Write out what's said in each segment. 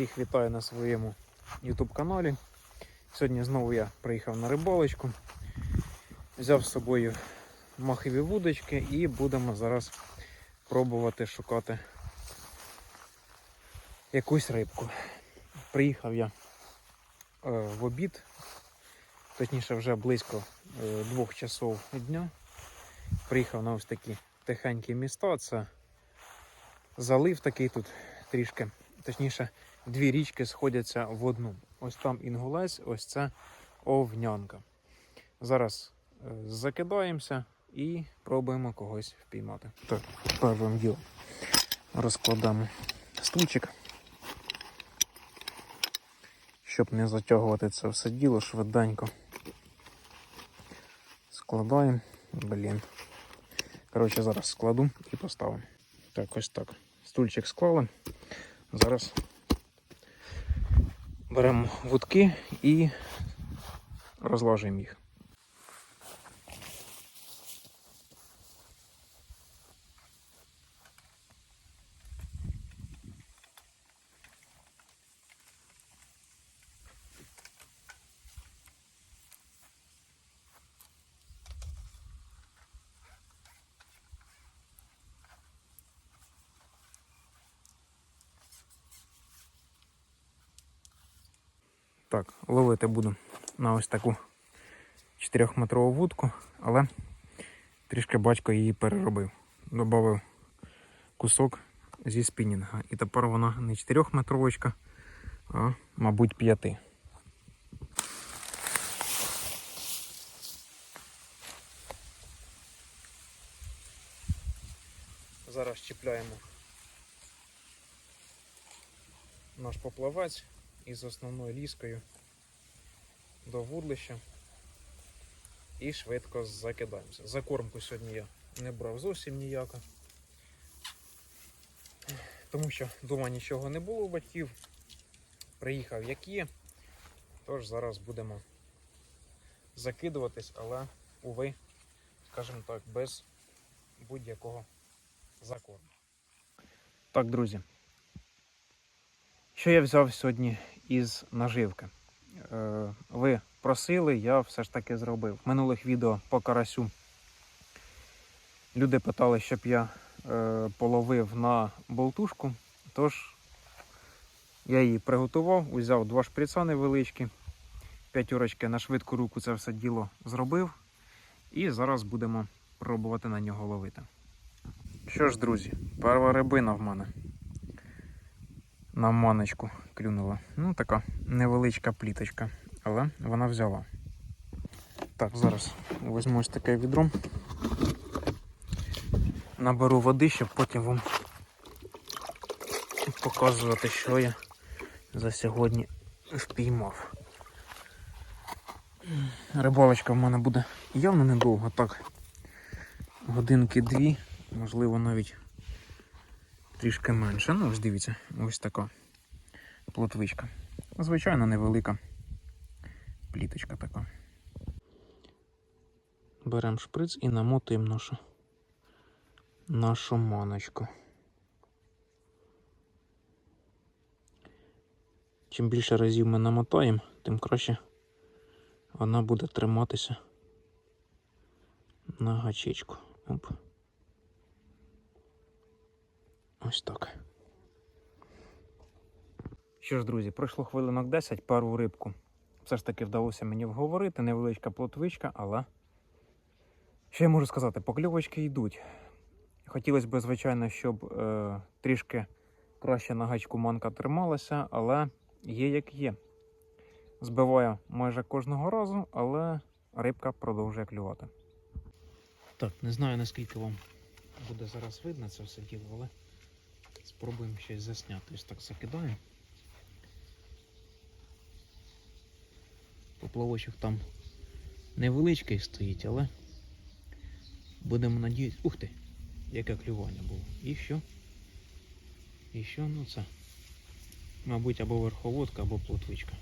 Всіх вітаю на своєму YouTube каналі. Сьогодні знову я приїхав на рибалочку. Взяв з собою махові вудочки і будемо зараз пробувати шукати якусь рибку. Приїхав я е, в обід, точніше вже близько е, двох часов дня. Приїхав на ось такі тихенькі міста. Це залив такий тут трішки, точніше, дві річки сходяться в одну. Ось там інгулець, ось це овнянка. Зараз е, закидаємося і пробуємо когось впіймати. Так, першим ділом розкладемо стульчик, щоб не затягувати це все діло швиденько. Складаємо. Блін. Коротше, зараз складу і поставимо. Так, ось так. Стульчик склали. Зараз беремо вудки і розложимо їх. Так, ловити буду на ось таку 4-метрову вудку, але трішки батько її переробив. Добавив кусок зі спінінга. І тепер вона не 4-метровочка, а, мабуть, 5. Зараз чіпляємо наш поплавець із основною ліскою до вудлища і швидко закидаємося. Закормку сьогодні я не брав зовсім ніяко, тому що вдома нічого не було у батьків. Приїхав як є, тож зараз будемо закидуватись, але, уви, скажімо так, без будь-якого закорму. Так, друзі. Що я взяв сьогодні із наживки? Е, ви просили, я все ж таки зробив. Минулих відео по карасю люди питали, щоб я е, половив на болтушку. Тож я її приготував, узяв два шприца невеличкі, п'ятюрочки на швидку руку це все діло зробив. І зараз будемо пробувати на нього ловити. Що ж, друзі, перша рибина в мене на маночку клюнула. Ну, така невеличка пліточка, але вона взяла. Так, зараз візьму ось таке відро. Наберу води, щоб потім вам показувати, що я за сьогодні впіймав. Рибалочка в мене буде явно недовго, так. Годинки дві, можливо навіть трішки менше. Ну, ось дивіться, ось така плотвичка. Звичайно, невелика пліточка така. Беремо шприц і намотуємо нашу, нашу маночку. Чим більше разів ми намотаємо, тим краще вона буде триматися на гачечку. Оп. Ось так. Що ж, друзі, пройшло хвилинок 10, пару рибку. Все ж таки вдалося мені вговорити, невеличка плотвичка, але що я можу сказати, покльовочки йдуть. Хотілося б, звичайно, щоб е, трішки краще на гачку манка трималася, але є як є. Збиваю майже кожного разу, але рибка продовжує клювати. Так, не знаю наскільки вам буде зараз видно це все діло, але спробуємо щось засняти. Ось так закидаємо. Поплавочок там невеличкий стоїть, але будемо надіятися. Ух ти! Яке клювання було. І що? І що? Ну це. Мабуть, або верховодка, або плотвичка.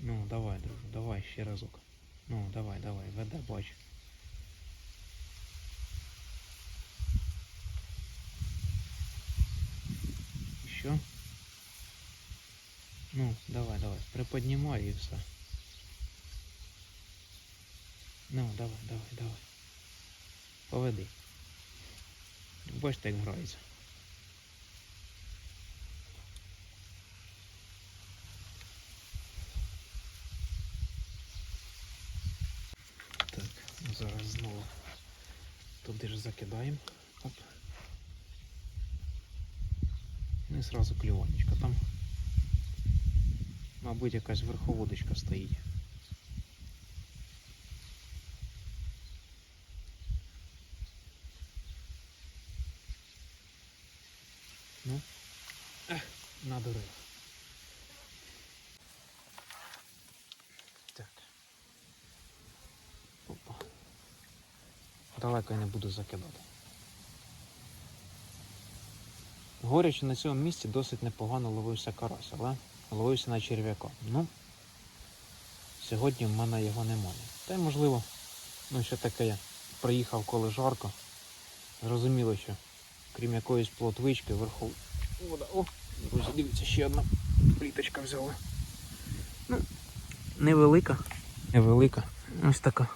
Ну, давай, друже, давай ще разок. Ну, давай, давай, веде, бач. Що. Ну, давай, давай, приподнімай і все. Ну, давай, давай, давай. Поведи. Бачите, як грається. Так, зараз знову туди ж закидаємо. Оп. Ну і зразу клюванечка. Там, мабуть, якась верховодочка стоїть. Ну, ех, надурив. Так. Опа. Далеко я не буду закидати. Горяче на цьому місці досить непогано ловився карась, але ловився на черв'яка. Ну, сьогодні в мене його немає. Та й можливо, ну що таке я приїхав коли жарко. Зрозуміло, що крім якоїсь плотвички вверху. Вода. О, друзі, дивіться, ще одна пліточка взяла. Ну, невелика. Невелика. Ось така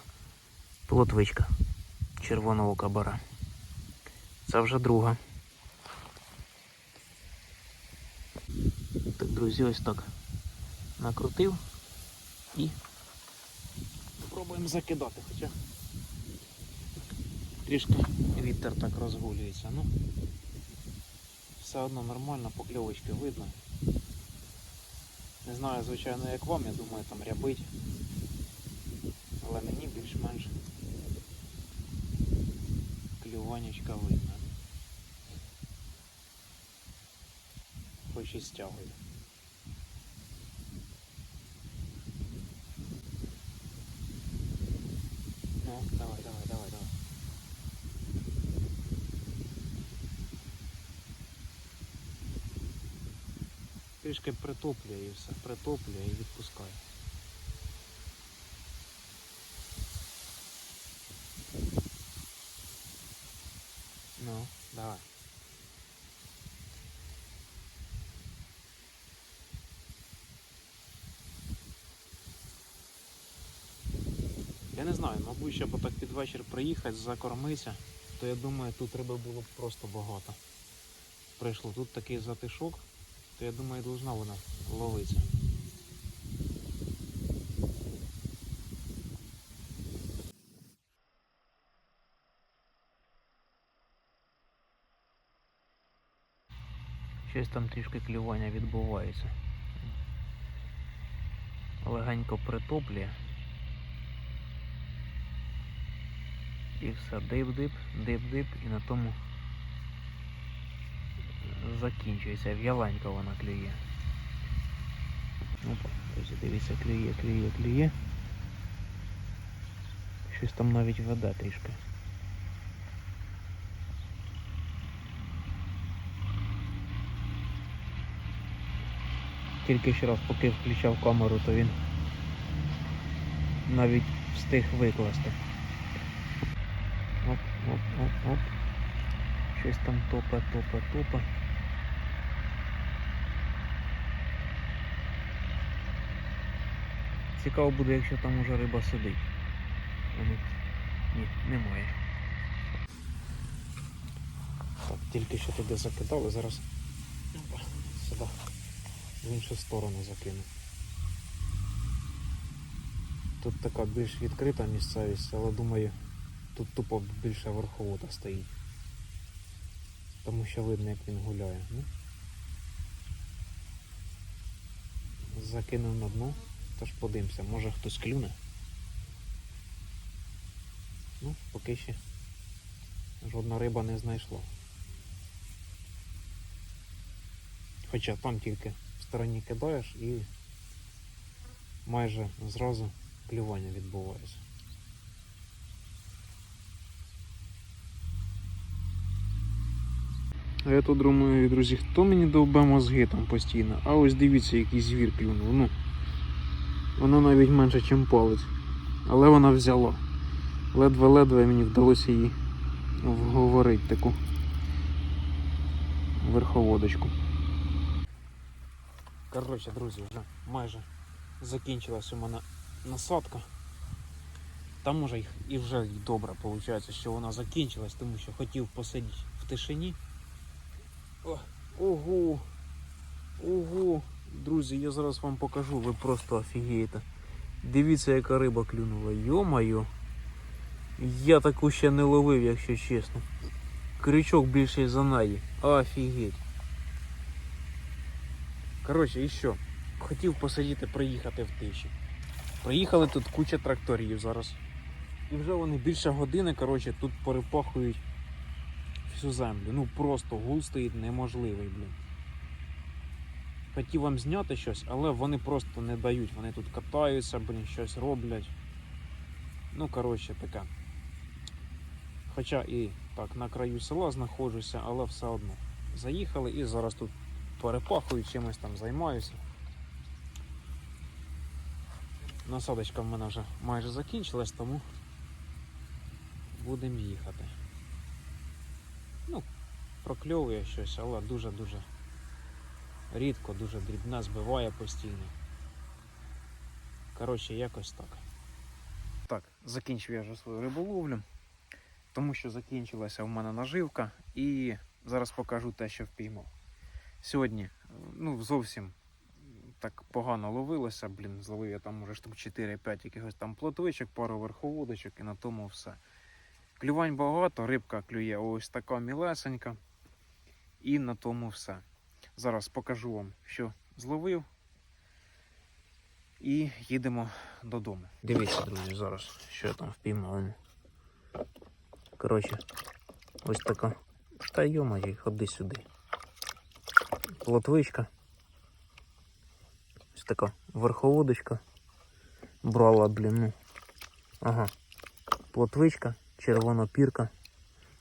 плотвичка червоного кабара. Це вже друга. Так, друзі, ось так накрутив і спробуємо закидати, хоча трішки вітер так розгулюється. Ну, все одно нормально, покльовочки видно. Не знаю, звичайно, як вам, я думаю, там рябить. Але мені більш-менш клюванечка видно. Хоч і стягує. Ну, давай, давай, давай, давай. Трішки притоплює і все, притоплює і відпускає. Ну, давай. Я не знаю, мабуть, щоб отак під вечір приїхати, закормитися, то я думаю, тут риби було б просто багато. Прийшло тут такий затишок, то я думаю, должна вона ловитися. Щось там трішки клювання відбувається. Легенько притоплює. І все, дип-дип, дип-дип, і на тому закінчується. В'яленько вона клює. Опа, друзі, дивіться, клює, клює, клює. Щось там навіть веде трішки. Тільки ще раз, поки включав камеру, то він навіть встиг викласти. Оп, оп, оп, оп. Щось там топе, топе, топе. Цікаво буде, якщо там уже риба сидить. Ну, Ні, немає. Так, тільки що туди закидали, зараз сюди в іншу сторону закину. Тут така більш відкрита місцевість, але думаю, тут тупо більше верховода стоїть. Тому що видно, як він гуляє. Ну. Закинув на дно, тож подивимося, може хтось клюне. Ну, поки ще жодна риба не знайшла. Хоча там тільки в стороні кидаєш і майже зразу клювання відбувається. А я тут думаю, друзі, хто мені довбе мозги там постійно. А ось дивіться, який звір клюнув. Ну, воно навіть менше, ніж палець. Але вона взяла. Ледве-ледве мені вдалося її вговорити таку верховодочку. Коротше, друзі, вже майже закінчилась у мене насадка. Та може і вже добре виходить, що вона закінчилась, тому що хотів посидіти в тишині. Ого! Ого! Друзі, я зараз вам покажу, ви просто офігієте. Дивіться, яка риба клюнула. Йо-моє. Я таку ще не ловив, якщо чесно. Крючок більший за неї. Офігеть. Коротше, і що? Хотів посидіти, приїхати в тиші. Приїхали тут куча тракторів зараз. І вже вони більше години, коротше, тут перепахують всю землю. Ну просто гул стоїть неможливий, блін. Хотів вам зняти щось, але вони просто не дають. Вони тут катаються, блін, щось роблять. Ну, коротше, таке. Хоча і так на краю села знаходжуся, але все одно. Заїхали і зараз тут перепахую, чимось там займаюся. Насадочка в мене вже майже закінчилась, тому будемо їхати. Ну, прокльовує щось, але дуже-дуже рідко, дуже дрібне, збиває постійно. Коротше, якось так. Так, закінчив я вже свою риболовлю, тому що закінчилася в мене наживка і зараз покажу те, що впіймав. Сьогодні, ну, зовсім так погано ловилося, блін, зловив я там уже штук 4-5 якихось там плотвичок, пару верховодочок і на тому все. Клювань багато, рибка клює ось така мілесенька. І на тому все. Зараз покажу вам, що зловив. І їдемо додому. Дивіться, друзі, зараз, що я там впіймав. Коротше, ось така. Та йома, ходи сюди. Плотвичка. Ось така верховодочка. Брала, блін, ну. Ага. Плотвичка, червона пірка.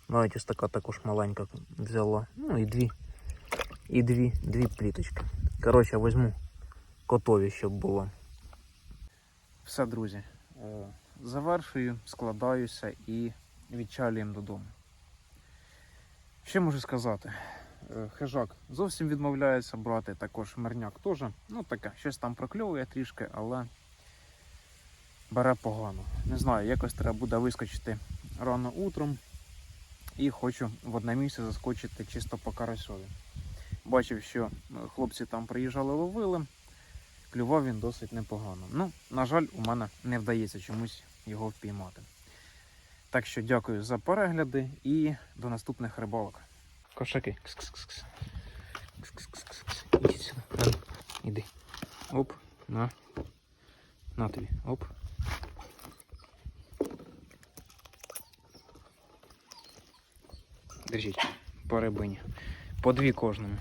Навіть ось така також маленька взяла. Ну і дві. І дві, дві пліточки. Коротше, візьму котові, щоб було. Все, друзі. е, Завершую, складаюся і відчалюємо додому. Що можу сказати? Е, Хижак зовсім відмовляється брати, також мерняк теж. Ну таке, щось там прокльовує трішки, але бере погано. Не знаю, якось треба буде вискочити рано утром і хочу в одне місце заскочити чисто по карасьові. Бачив, що е, хлопці там приїжджали, ловили, клював він досить непогано. Ну, на жаль, у мене не вдається чомусь його впіймати. Так що дякую за перегляди і до наступних рибалок. Кошаки. Іди сюди. Ну, Іди. Оп, на. На тобі. Оп. Держіть. По. По дві кожному.